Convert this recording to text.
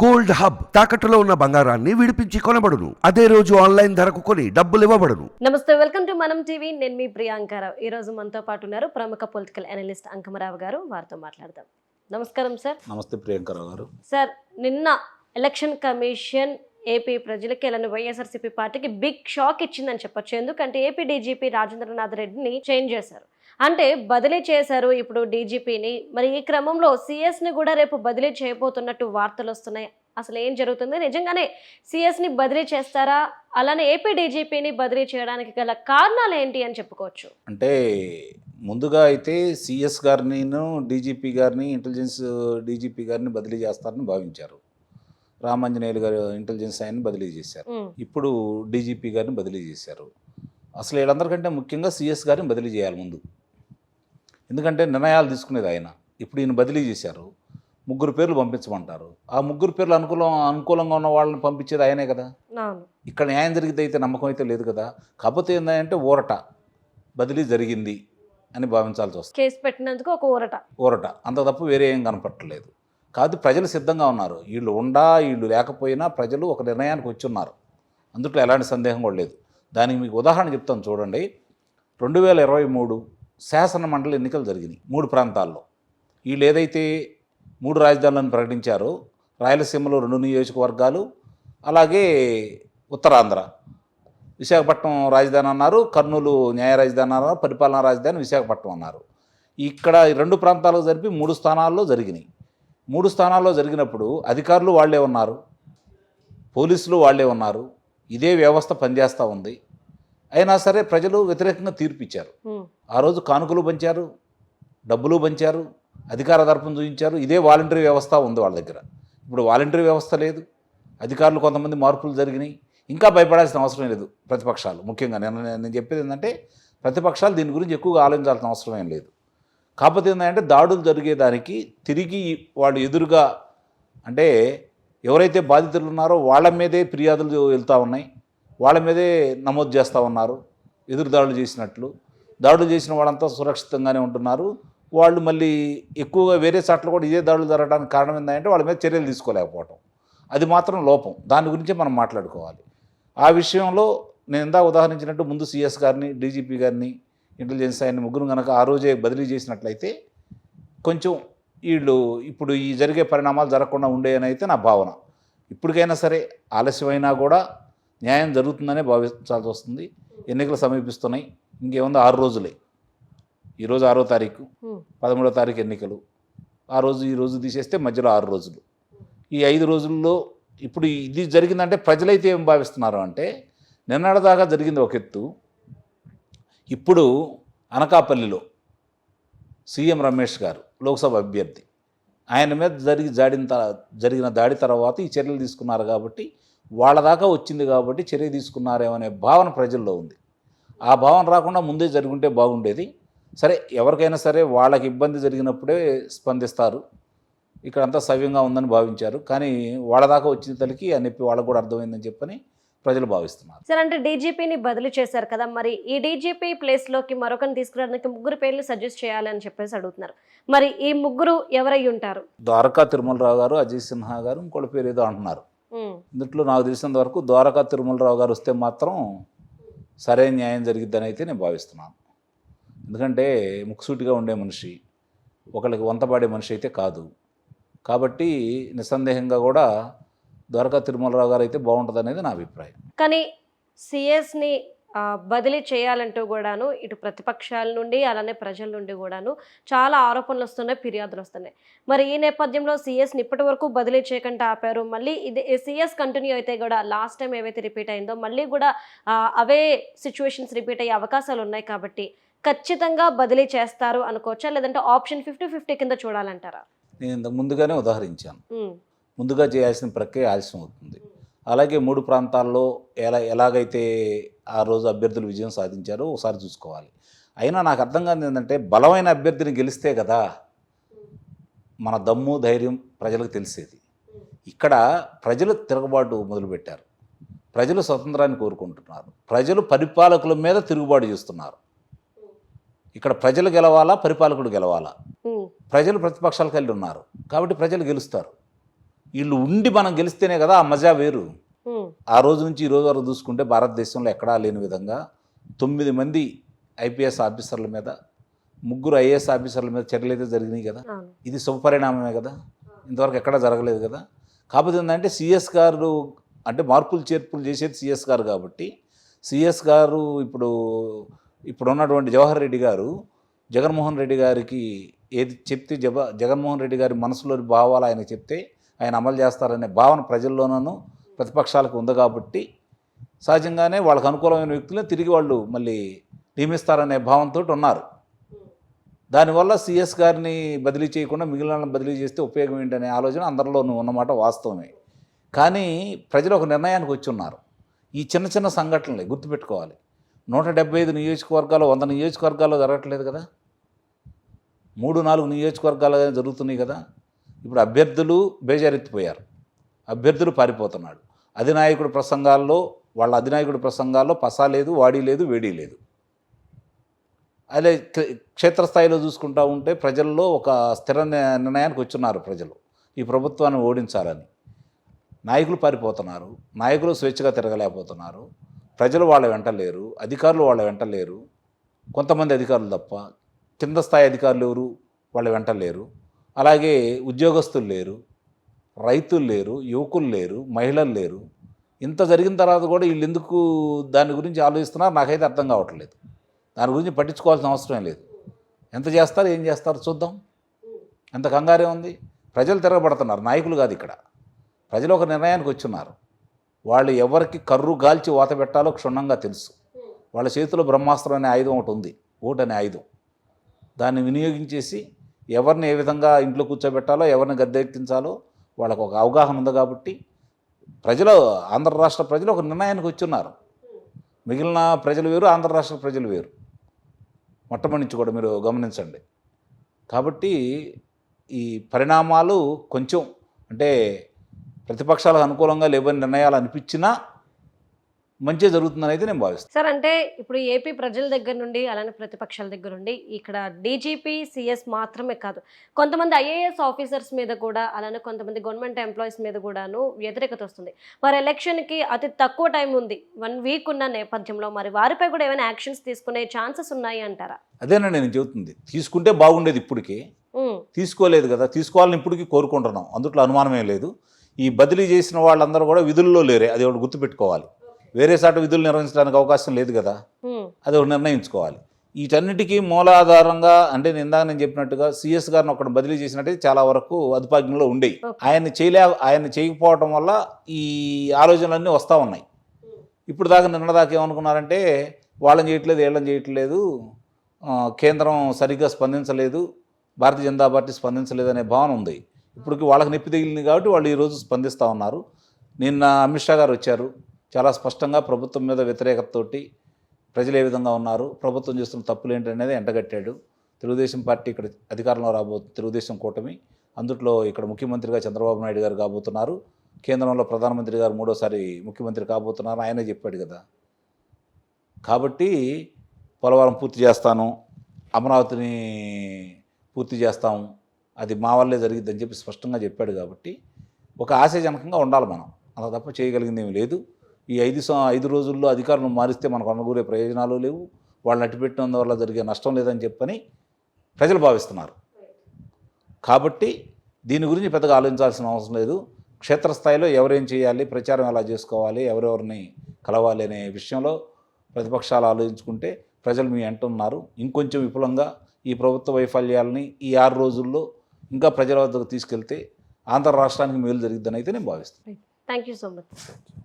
Gold hub తాకట్టులో ఉన్న బంగారాన్ని విడిపించి కొనబడును. అదే రోజు ఆన్లైన్ ధరకు కొని డబ్బులు ఇవ్వబడును. నమస్తే వెల్కమ్ టు మనం టీవీ. నేను మీ ప్రియాంకారావు ఈ రోజు మనతో పాటు ఉన్నారు ప్రముఖ పొలిటికల్ అనలిస్ట్ అంకమరావు గారు. వారితో మాట్లాడదాం. నమస్కారం సార్. నమస్తే ప్రియాంకరావు గారు. సార్ నిన్న ఎలక్షన్ కమిషన్ ఏపీ ప్రజలకి ఇలాంటి వైఎస్ఆర్సీపీ పార్టీకి బిగ్ షాక్ ఇచ్చిందని చెప్పొచ్చు. ఎందుకంటే ఏపీ డీజీపీ రాజేంద్రనాథ్ రెడ్డిని చేంజ్ చేశారు. అంటే బదిలీ చేశారు ఇప్పుడు డీజీపీని. మరి ఈ క్రమంలో సిఎస్ని కూడా రేపు బదిలీ చేయబోతున్నట్టు వార్తలు వస్తున్నాయి. అసలు ఏం జరుగుతుంది? నిజంగానే సిఎస్ని బదిలీ చేస్తారా? అలానే ఏపీ డీజీపీని బదిలీ చేయడానికి గల కారణాలు ఏంటి అని చెప్పుకోవచ్చు. అంటే ముందుగా అయితే సిఎస్ గారిని డీజీపీ గారిని ఇంటెలిజెన్స్ డీజీపీ గారిని బదిలీ చేస్తారని భావించారు. రామాంజనేయులు గారు ఇంటెలిజెన్స్ ఆయన్ని బదిలీ చేశారు. ఇప్పుడు డీజీపీ గారిని బదిలీ చేశారు. అసలు వీళ్ళందరికంటే ముఖ్యంగా సిఎస్ గారిని బదిలీ చేయాలి ముందు. ఎందుకంటే నిర్ణయాలు తీసుకునేది ఆయన. ఇప్పుడు ఈయన బదిలీ చేశారు. ముగ్గురు పేర్లు పంపించమంటారు. ఆ ముగ్గురు పేర్లు అనుకూలం అనుకూలంగా ఉన్న వాళ్ళని పంపించేది ఆయనే కదా? ఇక్కడ న్యాయం జరిగితే అయితే నమ్మకం అయితే లేదు కదా? కాకపోతే ఏంటంటే ఊరట బదిలీ జరిగింది అని భావించాల్సి వస్తుంది. కేసు పెట్టినందుకు ఒక ఊరట. ఊరట. అంత తప్ప వేరే ఏం కనపట్టలేదు కాదు ప్రజలు సిద్ధంగా ఉన్నారు. వీళ్ళు ఉండా వీళ్ళు లేకపోయినా ప్రజలు ఒక నిర్ణయానికి వచ్చి ఉన్నారు అందుట్లో ఎలాంటి సందేహం కూడా లేదు. దానికి మీకు ఉదాహరణ చెప్తాను చూడండి. రెండు వేల ఇరవై మూడు శాసన మండలి ఎన్నికలు జరిగినాయి మూడు ప్రాంతాల్లో. వీళ్ళు ఏదైతే మూడు రాజధానులను ప్రకటించారో రాయలసీమలో రెండు నియోజకవర్గాలు అలాగే ఉత్తరాంధ్ర. విశాఖపట్నం రాజధాని అన్నారు కర్నూలు న్యాయ రాజధాని అన్నారు పరిపాలనా రాజధాని విశాఖపట్నం అన్నారు. ఇక్కడ ఈ రెండు ప్రాంతాలకు జరిపి మూడు స్థానాల్లో జరిగినాయి. మూడు స్థానాల్లో జరిగినప్పుడు అధికారులు వాళ్ళే ఉన్నారు పోలీసులు వాళ్ళే ఉన్నారు ఇదే వ్యవస్థ పనిచేస్తూ ఉంది. అయినా సరే ప్రజలు వ్యతిరేకంగా తీర్పు ఇచ్చారు ఆ రోజు కానుకలు పంచారు డబ్బులు పంచారు అధికార దర్పం చూపించారు. ఇదే వాలంటరీ వ్యవస్థ ఉంది వాళ్ళ దగ్గర. ఇప్పుడు వాలంటరీ వ్యవస్థ లేదు. అధికారులు కొంతమంది మార్పులు జరిగినాయి. ఇంకా భయపడాల్సిన అవసరం లేదు ప్రతిపక్షాలు. ముఖ్యంగా నేను నేను చెప్పేది ఏంటంటే ప్రతిపక్షాలు దీని గురించి ఎక్కువగా ఆలోచించాల్సిన అవసరం ఏం లేదు. కాకపోతే ఏంటంటే దాడులు జరిగేదానికి తిరిగి వాళ్ళు ఎదురుగా అంటే ఎవరైతే బాధితులు ఉన్నారో వాళ్ళ మీదే ఫిర్యాదులు వెళ్తూ ఉన్నాయి. వాళ్ళ మీదే నమోదు చేస్తూ ఉన్నారు. ఎదురుదాడులు చేసినట్లు. దాడులు చేసిన వాళ్ళంతా సురక్షితంగానే ఉంటున్నారు. వాళ్ళు మళ్ళీ ఎక్కువగా వేరే చోట్ల కూడా ఇదే దాడులు జరగడానికి కారణం ఏంటంటే వాళ్ళ మీద చర్యలు తీసుకోలేకపోవటం. అది మాత్రం లోపం. దాని గురించే మనం మాట్లాడుకోవాలి. ఆ విషయంలో నేను ఇందా ఉదాహరించినట్టు ముందు సిఎస్ గారిని డీజీపీ గారిని ఇంటెలిజెన్స్ ఆయన ముగ్గురు కనుక ఆ రోజే బదిలీ చేసినట్లయితే కొంచెం వీళ్ళు ఇప్పుడు ఈ జరిగే పరిణామాలు జరగకుండా ఉండేయని అయితే నా భావన. ఇప్పటికైనా సరే ఆలస్యమైనా కూడా న్యాయం జరుగుతుందనే భావించాల్సి వస్తుంది. ఎన్నికలు సమీపిస్తున్నాయి. ఇంకేముంది? ఆరు రోజులే. ఈరోజు ఆరో తారీఖు పదమూడో తారీఖు ఎన్నికలు. ఆ రోజు ఈ రోజు తీసేస్తే మధ్యలో ఆరు రోజులు. ఈ ఐదు రోజుల్లో ఇప్పుడు ఇది జరిగిందంటే ప్రజలైతే ఏం భావిస్తున్నారు అంటే నిన్నటిదాకా జరిగింది ఒక ఎత్తు. ఇప్పుడు అనకాపల్లిలో సీఎం రమేష్ గారు లోక్సభ అభ్యర్థి ఆయన మీద జరిగి జాడిన త- జరిగిన దాడి తర్వాత ఈ చర్యలు తీసుకున్నారు కాబట్టి వాళ్ళ దాకా వచ్చింది కాబట్టి చర్య తీసుకున్నారేమనే భావన ప్రజల్లో ఉంది. ఆ భావన రాకుండా ముందే జరుగుంటే బాగుండేది. సరే ఎవరికైనా సరే వాళ్ళకి ఇబ్బంది జరిగినప్పుడే స్పందిస్తారు. ఇక్కడంతా సవ్యంగా ఉందని భావించారు. కానీ వాళ్ళ దాకా వచ్చిన తలకి ఆ నొప్పి వాళ్ళకు కూడా అర్థమైందని చెప్పని ప్రజలు భావిస్తున్నారు. సార్ అంటే డీజీపీని బదిలీ చేశారు కదా మరి ఈ డీజీపీ ప్లేస్లోకి మరొకరిని తీసుకురావడానికి ముగ్గురు పేర్లు సజెస్ట్ చేయాలి అని చెప్పేసి అడుగుతున్నారు. మరి ఈ ముగ్గురు ఎవరై ఉంటారు? ద్వారకా తిరుమలరావు గారు అజయ్ సిన్హా గారు ఇంకోటి పేరు ఏదో అంటున్నారు ఇందులో నాకు తెలిసినంత వరకు ద్వారకా తిరుమలరావు గారు వస్తే మాత్రం సరైన న్యాయం జరిగిద్దని అయితే నేను భావిస్తున్నాను. ఎందుకంటే ముక్సూటిగా ఉండే మనిషి ఒకళ్ళకి వంతపాడే మనిషి అయితే కాదు. కాబట్టి నిస్సందేహంగా కూడా ద్వారకా తిరుమలరావు గారు అయితే బాగుంటుంది అనేది నా అభిప్రాయం. కానీ సిఎస్ని బదిలీ చేయాలంటూ కూడాను ఇటు ప్రతిపక్షాల నుండి అలానే ప్రజల నుండి కూడాను చాలా ఆరోపణలు వస్తున్నాయి ఫిర్యాదులు వస్తున్నాయి. మరి ఈ నేపథ్యంలో సిఎస్ని ఇప్పటి వరకు బదిలీ చేయకుండా ఆపారు. మళ్ళీ ఇది సిఎస్ కంటిన్యూ అయితే కూడా లాస్ట్ టైం ఏవైతే రిపీట్ అయిందో మళ్ళీ కూడా అవే సిచ్యువేషన్స్ రిపీట్ అయ్యే అవకాశాలు ఉన్నాయి కాబట్టి ఖచ్చితంగా బదిలీ చేస్తారు అనుకోవచ్చా? లేదంటే ఆప్షన్ ఫిఫ్టీ ఫిఫ్టీ కింద చూడాలంటారా? నేను ఇంతకు ముందుగానే ఉదాహరించాను. ముందుగా చేయాల్సిన ప్రక్రియ ఆలస్యం అవుతుంది. అలాగే మూడు ప్రాంతాల్లో ఎలా ఎలాగైతే ఆ రోజు అభ్యర్థులు విజయం సాధించారో ఒకసారి చూసుకోవాలి. అయినా నాకు అర్థం కాదు ఏంటంటే బలమైన అభ్యర్థిని గెలిస్తే కదా మన దమ్ము ధైర్యం ప్రజలకు తెలిసేది. ఇక్కడ ప్రజలు తిరగబాటు మొదలుపెట్టారు. ప్రజలు స్వతంత్రాన్ని కోరుకుంటున్నారు. ప్రజలు పరిపాలకుల మీద తిరుగుబాటు చేస్తున్నారు. ఇక్కడ ప్రజలు గెలవాలా పరిపాలకుడు గెలవాలా? ప్రజలు ప్రతిపక్షాలకు వెళ్ళి ఉన్నారు. కాబట్టి ప్రజలు గెలుస్తారు. వీళ్ళు ఉండి మనం గెలిస్తేనే కదా ఆ మజా వేరు. ఆ రోజు నుంచి ఈ రోజు వరకు చూసుకుంటే భారతదేశంలో ఎక్కడా లేని విధంగా తొమ్మిది మంది ఐపీఎస్ ఆఫీసర్ల మీద ముగ్గురు ఐఏఎస్ ఆఫీసర్ల మీద చర్యలు అయితే జరిగినాయి కదా. ఇది శుభపరిణామమే కదా. ఇంతవరకు ఎక్కడా జరగలేదు కదా. కాకపోతే ఏంటంటే సిఎస్ గారు అంటే మార్పులు చేర్పులు చేసేది సిఎస్ గారు కాబట్టి సిఎస్ గారు ఇప్పుడు ఇప్పుడు ఉన్నటువంటి జవహర్ రెడ్డి గారు జగన్మోహన్ రెడ్డి గారికి ఏది చెప్తే జగ జగన్మోహన్ రెడ్డి గారి మనసులోని భావాలు ఆయన చెప్తే ఆయన అమలు చేస్తారనే భావన ప్రజల్లోనూ ప్రతిపక్షాలకు ఉంది కాబట్టి సహజంగానే వాళ్ళకు అనుకూలమైన వ్యక్తులను తిరిగి వాళ్ళు మళ్ళీ నియమిస్తారనే భావంతో ఉన్నారు. దానివల్ల సిఎస్ గారిని బదిలీ చేయకుండా మిగిలిన బదిలీ చేస్తే ఉపయోగం ఏంటనే ఆలోచన అందరిలోనూ ఉన్నమాట వాస్తవమే. కానీ ప్రజలు ఒక నిర్ణయానికి వచ్చి ఉన్నారు. ఈ చిన్న చిన్న సంఘటనలే గుర్తుపెట్టుకోవాలి. నూట డెబ్బై ఐదు నియోజకవర్గాలు వంద నియోజకవర్గాల్లో జరగట్లేదు కదా? మూడు నాలుగు నియోజకవర్గాలు జరుగుతున్నాయి కదా? ఇప్పుడు అభ్యర్థులు బేజారెత్తిపోయారు. అభ్యర్థులు పారిపోతున్నాడు. అధినాయకుడి ప్రసంగాల్లో వాళ్ళ అధినాయకుడి ప్రసంగాల్లో పసా లేదు వాడి లేదు వేడి లేదు. అదే క్షేత్రస్థాయిలో చూసుకుంటా ఉంటే ప్రజల్లో ఒక స్థిర నిర్ణయానికి వచ్చున్నారు ప్రజలు. ఈ ప్రభుత్వాన్ని ఓడించాలని. నాయకులు పారిపోతున్నారు. నాయకులు స్వేచ్ఛగా తిరగలేకపోతున్నారు. ప్రజలు వాళ్ళ వెంట లేరు. అధికారులు వాళ్ళ వెంట లేరు. కొంతమంది అధికారులు తప్ప కింద స్థాయి అధికారులు ఎవరు? వాళ్ళ వెంట లేరు. అలాగే ఉద్యోగస్తులు లేరు రైతులు లేరు యువకులు లేరు మహిళలు లేరు. ఇంత జరిగిన తర్వాత కూడా వీళ్ళు ఎందుకు దాని గురించి ఆలోచిస్తున్నారు? నాకైతే అర్థం కావట్లేదు. దాని గురించి పట్టించుకోవాల్సిన అవసరం లేదు. ఎంత చేస్తారు ఏం చేస్తారు చూద్దాం. ఎంత కంగారే ఉంది? ప్రజలు తిరగబడుతున్నారు నాయకులు కాదు ఇక్కడ. ప్రజలు ఒక నిర్ణయానికి వచ్చున్నారు. వాళ్ళు ఎవరికి కర్రు గాల్చి వాత పెట్టాలో క్షుణ్ణంగా తెలుసు. వాళ్ళ చేతిలో బ్రహ్మాస్త్రం అనే ఆయుధం ఒకటి ఉంది ఓటు అనే ఆయుధం. దాన్ని వినియోగించేసి ఎవరిని ఏ విధంగా ఇంట్లో కూర్చోబెట్టాలో ఎవరిని గద్దెక్కించాలో వాళ్ళకు ఒక అవగాహన ఉంది కాబట్టి ప్రజలు ఆంధ్ర రాష్ట్ర ప్రజలు ఒక నిర్ణయానికి వచ్చున్నారు. మిగిలిన ప్రజలు వేరు ఆంధ్ర రాష్ట్ర ప్రజలు వేరు. మొట్టమొదటి నుంచి కూడా మీరు గమనించండి. కాబట్టి ఈ పరిణామాలు కొంచెం అంటే ప్రతిపక్షాలకు అనుకూలంగా లేవని నిర్ణయాలు అనిపించినా మంచి జరుగుతుందని అయితే నేను భావిస్తాను సార్ అంటే ఇప్పుడు ఏపీ ప్రజల దగ్గర నుండి అలానే ప్రతిపక్షాల దగ్గర నుండి ఇక్కడ డీజీపీ సిఎస్ మాత్రమే కాదు కొంతమంది ఐఏఎస్ ఆఫీసర్స్ మీద కూడా అలానే కొంతమంది గవర్నమెంట్ ఎంప్లాయీస్ మీద కూడాను వ్యతిరేకత వస్తుంది. మరి ఎలక్షన్కి అతి తక్కువ టైం ఉంది. వన్ వీక్ ఉన్న నేపథ్యంలో మరి వారిపై కూడా ఏమైనా యాక్షన్స్ తీసుకునే ఛాన్సెస్ ఉన్నాయి అంటారా? అదేనండి నేను చెబుతుంది. తీసుకుంటే బాగుండేది ఇప్పటికే. తీసుకోలేదు కదా. తీసుకోవాలని ఇప్పటికీ కోరుకుంటున్నాం. అందుట్లో అనుమానమే లేదు. ఈ బదిలీ చేసిన వాళ్ళందరూ కూడా విధుల్లో లేరే. అది ఒకటి గుర్తుపెట్టుకోవాలి. వేరే సాట విధులు నిర్వహించడానికి అవకాశం లేదు కదా. అది ఒకటి నిర్ణయించుకోవాలి. వీటన్నిటికీ మూలాధారంగా అంటే నేను ఇందాక నేను చెప్పినట్టుగా సిఎస్ గారిని ఒకటి బదిలీ చేసినట్టే చాలా వరకు అదుపాజ్ఞంలో ఉండేవి. ఆయన్ని చేయలే ఆయన్ని చేయకపోవటం వల్ల ఈ ఆలోచనలన్నీ వస్తూ ఉన్నాయి. ఇప్పుడు దాకా నిన్న దాకా ఏమనుకున్నారంటే వాళ్ళని చేయట్లేదు వీళ్ళని చేయట్లేదు కేంద్రం సరిగ్గా స్పందించలేదు భారతీయ జనతా పార్టీ స్పందించలేదు అనే భావన ఉంది. ఇప్పటికి వాళ్ళకి నొప్పి తగిలింది కాబట్టి వాళ్ళు ఈరోజు స్పందిస్తూ ఉన్నారు. నిన్న అమిత్ షా గారు వచ్చారు. చాలా స్పష్టంగా ప్రభుత్వం మీద వ్యతిరేకతతోటి ప్రజలు ఏ విధంగా ఉన్నారు ప్రభుత్వం చేస్తున్న తప్పులు ఏంటనేది ఎండగట్టాడు. తెలుగుదేశం పార్టీ ఇక్కడ అధికారంలో రాబో తెలుగుదేశం కూటమి అందుట్లో ఇక్కడ ముఖ్యమంత్రిగా చంద్రబాబు నాయుడు గారు కాబోతున్నారు. కేంద్రంలో ప్రధానమంత్రి గారు మూడోసారి ముఖ్యమంత్రి కాబోతున్నారు ఆయనే చెప్పాడు కదా. కాబట్టి పోలవరం పూర్తి చేస్తాను అమరావతిని పూర్తి చేస్తాము అది మా వల్లే జరిగిద్దని చెప్పి స్పష్టంగా చెప్పాడు కాబట్టి ఒక ఆశాజనకంగా ఉండాలి మనం. అలా తప్ప చేయగలిగింది ఏమీ లేదు. ఈ ఐదు ఐదు రోజుల్లో అధికారులను మారిస్తే మనకు అనుకూలే ప్రయోజనాలు లేవు. వాళ్ళని అట్టిపెట్టినందువల్ల జరిగే నష్టం లేదని చెప్పని ప్రజలు భావిస్తున్నారు. కాబట్టి దీని గురించి పెద్దగా ఆలోచించాల్సిన అవసరం లేదు. క్షేత్రస్థాయిలో ఎవరేం చేయాలి ప్రచారం ఎలా చేసుకోవాలి ఎవరెవరిని కలవాలి అనే విషయంలో ప్రతిపక్షాలు ఆలోచించుకుంటే ప్రజలు మీ అంటున్నారు ఇంకొంచెం విపులంగా ఈ ప్రభుత్వ వైఫల్యాలని ఈ ఆరు రోజుల్లో ఇంకా ప్రజల వద్దకు తీసుకెళ్తే ఆంధ్ర రాష్ట్రానికి మేలు జరిగిద్దని అయితే నేను భావిస్తాను థ్యాంక్ యూ సో మచ్